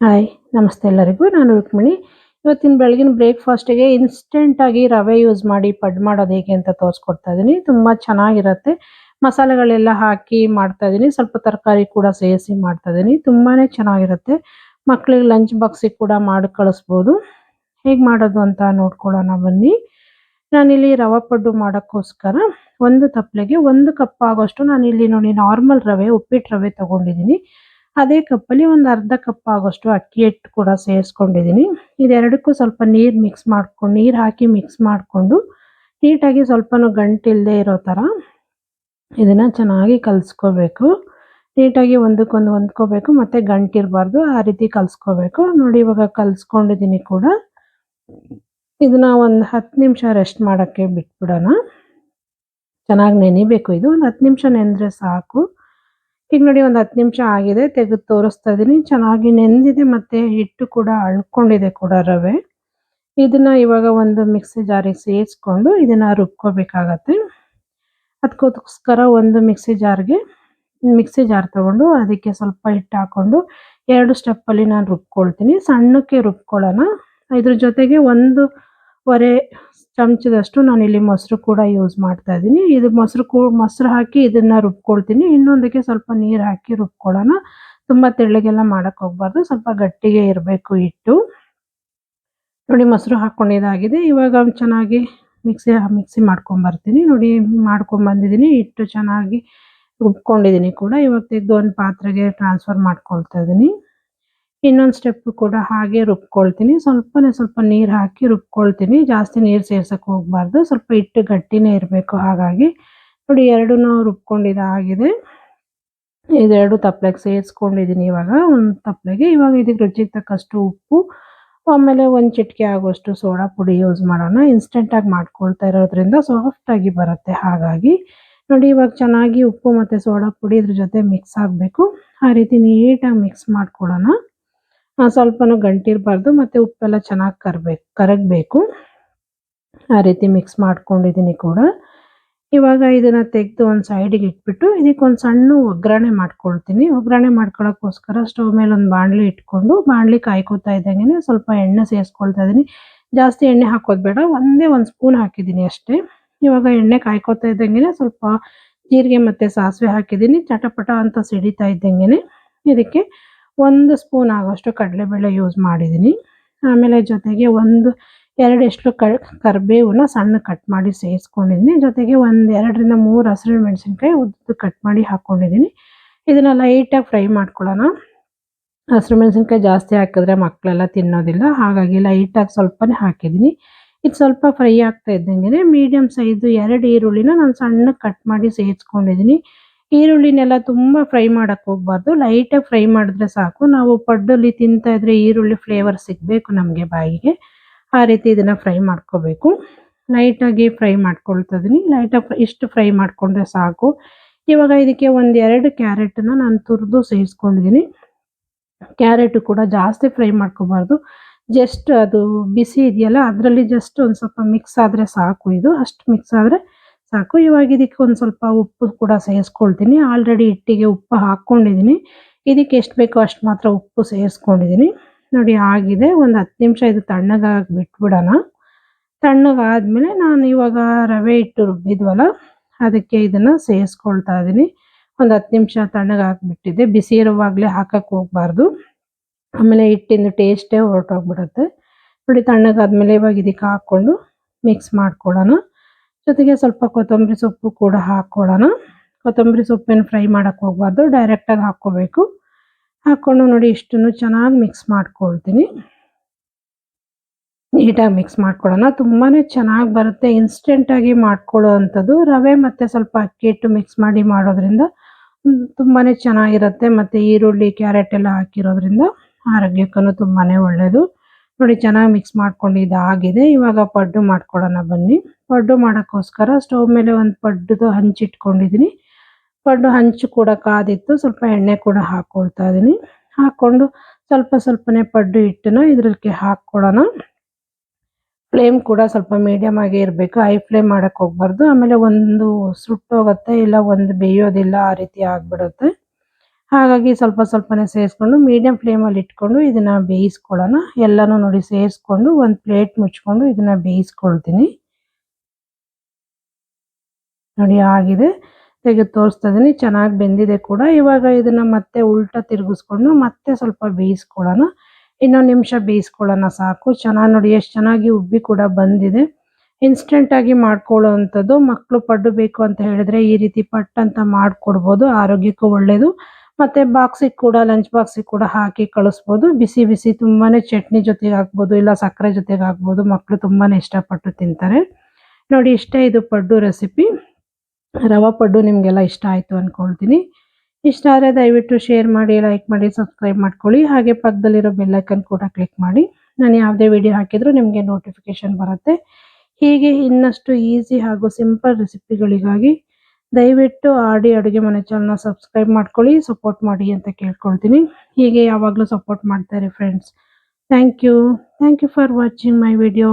Hi, ನಮಸ್ತೆ ಎಲ್ಲರಿಗೂ. ನಾನು ರುಕ್ಮಿಣಿ. ಇವತ್ತಿನ ಬೆಳಗಿನ ಬ್ರೇಕ್ಫಾಸ್ಟಿಗೆ ಇನ್ಸ್ಟೆಂಟಾಗಿ ರವೆ ಯೂಸ್ ಮಾಡಿ, ಪಡ್ ಮಾಡೋದು ಹೇಗೆ ಅಂತ ತೋರಿಸ್ಕೊಡ್ತಾ ಇದ್ದೀನಿ ತುಂಬ ಚೆನ್ನಾಗಿರುತ್ತೆ. ಮಸಾಲೆಗಳೆಲ್ಲ ಹಾಕಿ ಮಾಡ್ತಾ ಇದ್ದೀನಿ ಸ್ವಲ್ಪ ತರಕಾರಿ ಕೂಡ ಸೇರಿಸಿ ಮಾಡ್ತಾ ಇದ್ದೀನಿ ತುಂಬಾ ಚೆನ್ನಾಗಿರುತ್ತೆ. ಮಕ್ಕಳಿಗೆ ಲಂಚ್ ಬಾಕ್ಸಿಗೆ ಕೂಡ ಮಾಡಿ ಕಳಿಸ್ಬೋದು. ಹೇಗೆ ಮಾಡೋದು ಅಂತ ನೋಡ್ಕೊಳ್ಳೋಣ ಬನ್ನಿ. ನಾನಿಲ್ಲಿ ರವೆ ಪಡ್ಡು ಮಾಡೋಕ್ಕೋಸ್ಕರ ಒಂದು ತಪ್ಪಲೆಗೆ ಒಂದು ಕಪ್ ಆಗೋಷ್ಟು ನಾನಿಲ್ಲಿ ನೋಡಿ ನಾರ್ಮಲ್ ರವೆ ಉಪ್ಪಿಟ್ಟು ರವೆ ತಗೊಂಡಿದ್ದೀನಿ ಅದೇ ಕಪ್ಪಲ್ಲಿ ಒಂದು ಅರ್ಧ ಕಪ್ ಆಗೋಷ್ಟು ಅಕ್ಕಿ ಹಿಟ್ಟು ಕೂಡ ಸೇರಿಸ್ಕೊಂಡಿದ್ದೀನಿ ಇದೆರಡಕ್ಕೂ ಸ್ವಲ್ಪ ನೀರು ಮಿಕ್ಸ್ ಮಾಡ್ಕೊಂಡು, ನೀರು ಹಾಕಿ ಮಿಕ್ಸ್ ಮಾಡಿಕೊಂಡು, ನೀಟಾಗಿ ಸ್ವಲ್ಪನೂ ಗಂಟಿಲ್ಲದೆ ಇರೋ ಥರ ಇದನ್ನು ಚೆನ್ನಾಗಿ ಕಲಿಸ್ಕೋಬೇಕು. ನೀಟಾಗಿ ಒಂದಕ್ಕೊಂದು ಹೊಂದ್ಕೋಬೇಕು, ಮತ್ತು ಗಂಟಿರಬಾರ್ದು, ಆ ರೀತಿ ಕಲಿಸ್ಕೋಬೇಕು. ನೋಡಿ, ಇವಾಗ ಕಲಿಸ್ಕೊಂಡಿದ್ದೀನಿ ಕೂಡ. ಇದನ್ನ ಒಂದು ಹತ್ತು ನಿಮಿಷ ರೆಸ್ಟ್ ಮಾಡೋಕ್ಕೆ ಬಿಟ್ಬಿಡೋಣ. ಚೆನ್ನಾಗಿ ನೆನಿಬೇಕು ಇದು. ಒಂದು ಹತ್ತು ನಿಮಿಷ ನೆನೆದ್ರೆ ಸಾಕು. ಈಗ ನೋಡಿ ಒಂದು ಹತ್ತು ನಿಮಿಷ ಆಗಿದೆ, ತೆಗೆದು ತೋರಿಸ್ತಾ ಇದ್ದೀನಿ ಚೆನ್ನಾಗಿ ನೆಂದಿದೆ ಮತ್ತು ಹಿಟ್ಟು ಕೂಡ ಅಳ್ಕೊಂಡಿದೆ ಕೂಡ ರವೆ. ಇದನ್ನ ಇವಾಗ ಒಂದು ಮಿಕ್ಸಿ ಜಾರಿಗೆ ಸೇರಿಸ್ಕೊಂಡು ಇದನ್ನ ರುಬ್ಕೋಬೇಕಾಗತ್ತೆ. ಅದಕ್ಕೋಸ್ಕರ ಒಂದು ಮಿಕ್ಸಿ ಜಾರ್ಗೆ, ಮಿಕ್ಸಿ ಜಾರ್ ತಗೊಂಡು ಅದಕ್ಕೆ ಸ್ವಲ್ಪ ಹಿಟ್ಟು ಹಾಕೊಂಡು ಎರಡು ಸ್ಟೆಪ್ಪಲ್ಲಿ ನಾನು ರುಬ್ಕೊಳ್ತೀನಿ. ಸಣ್ಣಕ್ಕೆ ರುಬ್ಕೊಳ್ಳೋಣ. ಇದ್ರ ಜೊತೆಗೆ ಒಂದು ವರೆ ಚಮಚದಷ್ಟು ನಾನು ಇಲ್ಲಿ ಮೊಸರು ಕೂಡ ಯೂಸ್ ಮಾಡ್ತಾ ಇದ್ದೀನಿ. ಇದು ಮೊಸರು ಕೂ, ಮೊಸರು ಹಾಕಿ ಇದನ್ನ ರುಬ್ಕೊಳ್ತೀನಿ. ಇನ್ನೊಂದಕ್ಕೆ ಸ್ವಲ್ಪ ನೀರು ಹಾಕಿ ರುಬ್ಕೊಳ್ಳೋಣ. ತುಂಬ ತೆಳ್ಳಗೆಲ್ಲ ಮಾಡೋಕ್ಕೆ ಹೋಗ್ಬಾರ್ದು. ಸ್ವಲ್ಪ ಗಟ್ಟಿಗೆ ಇರಬೇಕು ಹಿಟ್ಟು. ನೋಡಿ ಮೊಸರು ಹಾಕ್ಕೊಂಡಿದ್ದಾಗಿದೆ ಇವಾಗ ಚೆನ್ನಾಗಿ ಮಿಕ್ಸಿ ಮಿಕ್ಸಿ ಮಾಡ್ಕೊಂಬರ್ತೀನಿ. ನೋಡಿ ಮಾಡ್ಕೊಂಬಂದಿದ್ದೀನಿ. ಹಿಟ್ಟು ಚೆನ್ನಾಗಿ ರುಬ್ಕೊಂಡಿದ್ದೀನಿ ಕೂಡ. ಇವಾಗ ತೆಗೆದು ಒಂದು ಪಾತ್ರೆಗೆ ಟ್ರಾನ್ಸ್ಫರ್ ಮಾಡ್ಕೊಳ್ತಾ ಇದ್ದೀನಿ. ಇನ್ನೊಂದು ಸ್ಟೆಪ್ ಕೂಡ ಹಾಗೆ ರುಬ್ಕೊಳ್ತೀನಿ. ಸ್ವಲ್ಪನೇ ಸ್ವಲ್ಪ ನೀರು ಹಾಕಿ ರುಬ್ಕೊಳ್ತೀನಿ. ಜಾಸ್ತಿ ನೀರು ಸೇರ್ಸಕ್ಕೆ ಹೋಗ್ಬಾರ್ದು. ಸ್ವಲ್ಪ ಹಿಟ್ಟು ಗಟ್ಟಿನೇ ಇರಬೇಕು. ಹಾಗಾಗಿ ನೋಡಿ ಎರಡೂ ರುಬ್ಕೊಂಡಿದ್ದಾಗಿದೆ ಇದೆರಡು ತಪ್ಪಲೆಗೆ ಸೇರಿಸ್ಕೊಂಡಿದ್ದೀನಿ ಇವಾಗ. ಒಂದು ತಪ್ಪಲೆಗೆ ಇವಾಗ ಇದಕ್ಕೆ ರುಚಿಗೆ ತಕ್ಕಷ್ಟು ಉಪ್ಪು, ಆಮೇಲೆ ಒಂದು ಚಿಟಿಕೆ ಆಗುವಷ್ಟು ಸೋಡಾ ಪುಡಿ ಯೂಸ್ ಮಾಡೋಣ. ಇನ್ಸ್ಟೆಂಟಾಗಿ ಮಾಡ್ಕೊಳ್ತಾ ಇರೋದ್ರಿಂದ ಸಾಫ್ಟಾಗಿ ಬರುತ್ತೆ. ಹಾಗಾಗಿ ನೋಡಿ, ಇವಾಗ ಚೆನ್ನಾಗಿ ಉಪ್ಪು ಮತ್ತು ಸೋಡಾ ಪುಡಿ ಇದ್ರ ಜೊತೆ ಮಿಕ್ಸ್ ಆಗಬೇಕು. ಆ ರೀತಿ ನೀಟಾಗಿ ಮಿಕ್ಸ್ ಮಾಡ್ಕೊಳ್ಳೋಣ. ಸ್ವಲ್ಪನೂ ಗಂಟಿರಬಾರ್ದು, ಮತ್ತು ಉಪ್ಪೆಲ್ಲ ಚೆನ್ನಾಗಿ ಕರಬೇಕು ಕರಗಬೇಕು. ಆ ರೀತಿ ಮಿಕ್ಸ್ ಮಾಡ್ಕೊಂಡಿದ್ದೀನಿ ಕೂಡ. ಇವಾಗ ಇದನ್ನು ತೆಗೆದು ಒಂದು ಸೈಡಿಗೆ ಇಟ್ಬಿಟ್ಟು, ಇದಕ್ಕೆ ಒಂದು ಸಣ್ಣ ಒಗ್ಗರಣೆ ಮಾಡ್ಕೊಳ್ತೀನಿ. ಒಗ್ಗರಣೆ ಮಾಡ್ಕೊಳ್ಳೋಕ್ಕೋಸ್ಕರ ಸ್ಟವ್ ಮೇಲೆ ಒಂದು ಬಾಣಲಿ ಇಟ್ಕೊಂಡು, ಬಾಣಲಿ ಕಾಯ್ಕೋತಾ ಇದ್ದಂಗೆ ಸ್ವಲ್ಪ ಎಣ್ಣೆ ಸೇರಿಸ್ಕೊಳ್ತಾ ಇದ್ದೀನಿ. ಜಾಸ್ತಿ ಎಣ್ಣೆ ಹಾಕೋದು ಬೇಡ, ಒಂದೇ ಒಂದು ಸ್ಪೂನ್ ಹಾಕಿದ್ದೀನಿ ಅಷ್ಟೇ. ಇವಾಗ ಎಣ್ಣೆ ಕಾಯ್ಕೋತಾ ಇದ್ದಂಗೆ ಸ್ವಲ್ಪ ಜೀರಿಗೆ ಮತ್ತು ಸಾಸಿವೆ ಹಾಕಿದ್ದೀನಿ. ಚಟಪಟ ಅಂತ ಸಿಡಿತಾ ಇದ್ದಂಗೆ ಇದಕ್ಕೆ ಒಂದು ಸ್ಪೂನ್ ಆಗೋಷ್ಟು ಕಡಲೆಬೇಳೆ ಯೂಸ್ ಮಾಡಿದ್ದೀನಿ ಆಮೇಲೆ ಜೊತೆಗೆ ಒಂದು, ಎರಡೆಷ್ಟು ಕ, ಕರಿಬೇವನ್ನ ಸಣ್ಣ ಕಟ್ ಮಾಡಿ ಸೇರಿಸ್ಕೊಂಡಿದ್ದೀನಿ ಜೊತೆಗೆ ಒಂದು ಎರಡರಿಂದ ಮೂರು ಹಸಿರು ಮೆಣಸಿನ್ಕಾಯಿ ಉದ್ದು ಕಟ್ ಮಾಡಿ ಹಾಕ್ಕೊಂಡಿದ್ದೀನಿ ಇದನ್ನ ಲೈಟಾಗಿ ಫ್ರೈ ಮಾಡ್ಕೊಳ್ಳೋಣ. ಹಸಿರು ಮೆಣಸಿನ್ಕಾಯಿ ಜಾಸ್ತಿ ಹಾಕಿದ್ರೆ ಮಕ್ಕಳೆಲ್ಲ ತಿನ್ನೋದಿಲ್ಲ. ಹಾಗಾಗಿ ಲೈಟಾಗಿ ಸ್ವಲ್ಪನೇ ಹಾಕಿದ್ದೀನಿ ಇದು ಸ್ವಲ್ಪ ಫ್ರೈ ಆಗ್ತಾ ಇದ್ದಂಗೆ ಮೀಡಿಯಮ್ ಸೈಜು ಎರಡು ಈರುಳ್ಳಿನ ನಾನು ಸಣ್ಣ ಕಟ್ ಮಾಡಿ ಸೇರಿಸ್ಕೊಂಡಿದ್ದೀನಿ ಈರುಳ್ಳಿನೆಲ್ಲ ತುಂಬ ಫ್ರೈ ಮಾಡಕ್ಕೆ ಹೋಗ್ಬಾರ್ದು. ಲೈಟಾಗಿ ಫ್ರೈ ಮಾಡಿದ್ರೆ ಸಾಕು. ನಾವು ಪಡ್ಡಲ್ಲಿ ತಿಂತಾ ಇದ್ರೆ ಈರುಳ್ಳಿ ಫ್ಲೇವರ್ ಸಿಗಬೇಕು ನಮಗೆ ಬಾಯಿಗೆ. ಆ ರೀತಿ ಇದನ್ನು ಫ್ರೈ ಮಾಡ್ಕೋಬೇಕು. ಲೈಟಾಗಿ ಫ್ರೈ ಮಾಡ್ಕೊಳ್ತಾ ಇದ್ದೀನಿ ಲೈಟಾಗಿ ಇಷ್ಟು ಫ್ರೈ ಮಾಡಿಕೊಂಡ್ರೆ ಸಾಕು. ಇವಾಗ ಇದಕ್ಕೆ ಒಂದು ಎರಡು ಕ್ಯಾರೆಟನ್ನು ನಾನು ತುರಿದು ಸೇರಿಸ್ಕೊಂಡಿದ್ದೀನಿ ಕ್ಯಾರೆಟು ಕೂಡ ಜಾಸ್ತಿ ಫ್ರೈ ಮಾಡ್ಕೋಬಾರ್ದು. ಜಸ್ಟ್ ಅದು ಬಿಸಿ ಇದೆಯಲ್ಲ, ಅದರಲ್ಲಿ ಜಸ್ಟ್ ಒಂದು ಸ್ವಲ್ಪ ಮಿಕ್ಸ್ ಆದರೆ ಸಾಕು ಇದು. ಅಷ್ಟು ಮಿಕ್ಸ್ ಆದರೆ ಸಾಕು ಇವಾಗ ಇದಕ್ಕೆ ಒಂದು ಸ್ವಲ್ಪ ಉಪ್ಪು ಕೂಡ ಸೇರಿಸ್ಕೊಳ್ತೀನಿ. ಆಲ್ರೆಡಿ ಹಿಟ್ಟಿಗೆ ಉಪ್ಪು ಹಾಕ್ಕೊಂಡಿದ್ದೀನಿ. ಇದಕ್ಕೆ ಎಷ್ಟು ಬೇಕೋ ಅಷ್ಟು ಮಾತ್ರ ಉಪ್ಪು ಸೇರಿಸ್ಕೊಂಡಿದ್ದೀನಿ. ನೋಡಿ, ಆಗಿದೆ. ಒಂದು ಹತ್ತು ನಿಮಿಷ ಇದು ತಣ್ಣಗಾಗಿ ಬಿಟ್ಬಿಡೋಣ. ತಣ್ಣಗಾದ್ಮೇಲೆ ನಾನು ಇವಾಗ ರವೆ ಹಿಟ್ಟು ರುಬ್ಬಿದ್ವಲ್ಲ, ಅದಕ್ಕೆ ಇದನ್ನು ಸೇರಿಸ್ಕೊಳ್ತಾ ಇದ್ದೀನಿ. ಒಂದು ಹತ್ತು ನಿಮಿಷ ತಣ್ಣಗಾಕ್ಬಿಟ್ಟಿದ್ದೆ ಬಿಸಿ ಇರುವಾಗಲೇ ಹಾಕಕ್ಕೆ ಹೋಗ್ಬಾರ್ದು. ಆಮೇಲೆ ಹಿಟ್ಟಿಂದು ಟೇಸ್ಟೇ ಹೊರಟೋಗ್ಬಿಡುತ್ತೆ. ನೋಡಿ, ತಣ್ಣಗಾದ್ಮೇಲೆ ಇವಾಗ ಇದಕ್ಕೆ ಹಾಕ್ಕೊಂಡು ಮಿಕ್ಸ್ ಮಾಡ್ಕೊಳ್ಳೋಣ. ಜೊತೆಗೆ ಸ್ವಲ್ಪ ಕೊತ್ತಂಬರಿ ಸೊಪ್ಪು ಕೂಡ ಹಾಕ್ಕೊಳ್ಳೋಣ ಕೊತ್ತಂಬರಿ ಸೊಪ್ಪೇನು ಫ್ರೈ ಮಾಡೋಕ್ಕೆ ಹೋಗ್ಬಾರ್ದು ಡೈರೆಕ್ಟಾಗಿ ಹಾಕ್ಕೋಬೇಕು. ಹಾಕ್ಕೊಂಡು ನೋಡಿ ಇಷ್ಟನ್ನು ಚೆನ್ನಾಗಿ ಮಿಕ್ಸ್ ಮಾಡ್ಕೊಳ್ತೀನಿ. ನೀಟಾಗಿ ಮಿಕ್ಸ್ ಮಾಡ್ಕೊಳ್ಳೋಣ. ತುಂಬಾ ಚೆನ್ನಾಗಿ ಬರುತ್ತೆ. ಇನ್ಸ್ಟೆಂಟಾಗಿ ಮಾಡ್ಕೊಳ್ಳೋ ಅಂಥದ್ದು ರವೆ ಮತ್ತು ಸ್ವಲ್ಪ ಅಕ್ಕಿ ಹಿಟ್ಟು ಮಿಕ್ಸ್ ಮಾಡಿ ಮಾಡೋದ್ರಿಂದ ತುಂಬಾ ಚೆನ್ನಾಗಿರುತ್ತೆ. ಮತ್ತು ಈರುಳ್ಳಿ ಕ್ಯಾರೆಟ್ ಎಲ್ಲ ಹಾಕಿರೋದ್ರಿಂದ ಆರೋಗ್ಯಕ್ಕೂ ತುಂಬಾ ಒಳ್ಳೆಯದು ನೋಡಿ, ಚೆನ್ನಾಗಿ ಮಿಕ್ಸ್ ಮಾಡ್ಕೊಂಡು ಇದಾಗಿದೆ. ಇವಾಗ ಪಡ್ಡು ಮಾಡ್ಕೊಳ್ಳೋಣ ಬನ್ನಿ. ಪಡ್ಡು ಮಾಡೋಕ್ಕೋಸ್ಕರ ಸ್ಟವ್ ಮೇಲೆ ಒಂದು ಪಡ್ಡುದು ಹಂಚಿಟ್ಕೊಂಡಿದ್ದೀನಿ ಪಡ್ಡು ಹಂಚು ಕೂಡ ಕಾದಿತ್ತು. ಸ್ವಲ್ಪ ಎಣ್ಣೆ ಕೂಡ ಹಾಕ್ಕೊಳ್ತಾ ಇದ್ದೀನಿ ಹಾಕ್ಕೊಂಡು ಸ್ವಲ್ಪ ಸ್ವಲ್ಪನೇ ಪಡ್ಡು ಹಿಟ್ಟನ್ನ ಇದ್ರಕ್ಕೆ ಹಾಕ್ಕೊಳ್ಳೋಣ. ಫ್ಲೇಮ್ ಕೂಡ ಸ್ವಲ್ಪ ಮೀಡಿಯಮ್ ಆಗಿ ಇರಬೇಕು. ಹೈ ಫ್ಲೇಮ್ ಮಾಡಕ್ಕೆ ಹೋಗ್ಬಾರ್ದು. ಆಮೇಲೆ ಒಂದು ಸುಟ್ಟೋಗುತ್ತೆ ಇಲ್ಲ, ಒಂದು ಬೇಯೋದಿಲ್ಲ, ಆ ರೀತಿ ಆಗ್ಬಿಡುತ್ತೆ. ಹಾಗಾಗಿ ಸ್ವಲ್ಪ ಸ್ವಲ್ಪನೇ ಸೇರಿಸ್ಕೊಂಡು ಮೀಡಿಯಂ ಫ್ಲೇಮಲ್ಲಿ ಇಟ್ಕೊಂಡು ಇದನ್ನ ಬೇಯಿಸ್ಕೊಳ್ಳೋಣ. ಎಲ್ಲನೂ ನೋಡಿ ಸೇರಿಸ್ಕೊಂಡು ಒಂದು ಪ್ಲೇಟ್ ಮುಚ್ಕೊಂಡು ಇದನ್ನ ಬೇಯಿಸ್ಕೊಳ್ತೀನಿ. ನೋಡಿ ಆಗಿದೆ. ತೆಗೆದು ತೋರಿಸ್ತಾ ಇದೀನಿ. ಚೆನ್ನಾಗಿ ಬೆಂದಿದೆ ಕೂಡ. ಇವಾಗ ಇದನ್ನ ಮತ್ತೆ ಉಲ್ಟಾ ತಿರುಗಿಸ್ಕೊಂಡು ಮತ್ತೆ ಸ್ವಲ್ಪ ಬೇಯಿಸ್ಕೊಳ್ಳೋಣ. ಇನ್ನೊಂದು ನಿಮಿಷ ಬೇಯಿಸ್ಕೊಳ್ಳೋಣ ಸಾಕು. ಚೆನ್ನಾಗಿ ನೋಡಿ, ಎಷ್ಟು ಚೆನ್ನಾಗಿ ಉಬ್ಬಿ ಕೂಡ ಬಂದಿದೆ. ಇನ್ಸ್ಟೆಂಟಾಗಿ ಮಾಡ್ಕೊಳ್ಳೋ ಅಂಥದ್ದು ಮಕ್ಕಳು ಪಡ್ಡು ಬೇಕು ಅಂತ ಹೇಳಿದ್ರೆ ಈ ರೀತಿ ಪಟ್ ಅಂತ ಮಾಡ್ಕೊಡ್ಬೋದು. ಆರೋಗ್ಯಕ್ಕೂ ಒಳ್ಳೇದು. ಮತ್ತೆ ಬಾಕ್ಸಿಗೆ ಕೂಡ ಲಂಚ್ ಬಾಕ್ಸಿಗೆ ಕೂಡ ಹಾಕಿ ಕಳಿಸ್ಬೋದು. ಬಿಸಿ ಬಿಸಿ ತುಂಬಾನೇ ಚಟ್ನಿ ಜೊತೆಗೆ ಹಾಕ್ಬೋದು, ಇಲ್ಲ ಸಕ್ಕರೆ ಜೊತೆಗೆ ಹಾಕ್ಬೋದು. ಮಕ್ಕಳು ತುಂಬಾನೇ ಇಷ್ಟಪಟ್ಟು ತಿಂತಾರೆ. ನೋಡಿ, ಇಷ್ಟೇ ಇದು ಪಡ್ಡು ರೆಸಿಪಿ ರವಾ ಪಡ್ಡು ನಿಮಗೆಲ್ಲ ಇಷ್ಟ ಆಯಿತು ಅಂದ್ಕೊಳ್ತೀನಿ ಇಷ್ಟ ಆದರೆ ದಯವಿಟ್ಟು ಶೇರ್ ಮಾಡಿ ಲೈಕ್ ಮಾಡಿ ಸಬ್ಸ್ಕ್ರೈಬ್ ಮಾಡ್ಕೊಳ್ಳಿ. ಹಾಗೆ ಪಕ್ಕದಲ್ಲಿರೋ ಬೆಲ್ಲೈಕನ್ ಕೂಡ ಕ್ಲಿಕ್ ಮಾಡಿ. ನಾನು ಯಾವುದೇ ವಿಡಿಯೋ ಹಾಕಿದರೂ ನಿಮಗೆ ನೋಟಿಫಿಕೇಶನ್ ಬರುತ್ತೆ. ಹೀಗೆ ಇನ್ನಷ್ಟು ಈಸಿ ಹಾಗೂ ಸಿಂಪಲ್ ರೆಸಿಪಿಗಳಿಗಾಗಿ ದಯವಿಟ್ಟು ಆಡಿ ಅಡುಗೆ ಮನೆ ಚಾನಲ್ನ ಸಬ್ಸ್ಕ್ರೈಬ್ ಮಾಡ್ಕೊಳ್ಳಿ ಸಪೋರ್ಟ್ ಮಾಡಿ ಅಂತ ಕೇಳ್ಕೊಳ್ತೀನಿ. ಹೀಗೆ ಯಾವಾಗಲೂ ಸಪೋರ್ಟ್ ಮಾಡ್ತಾರೆ friends thank you thank you for watching my video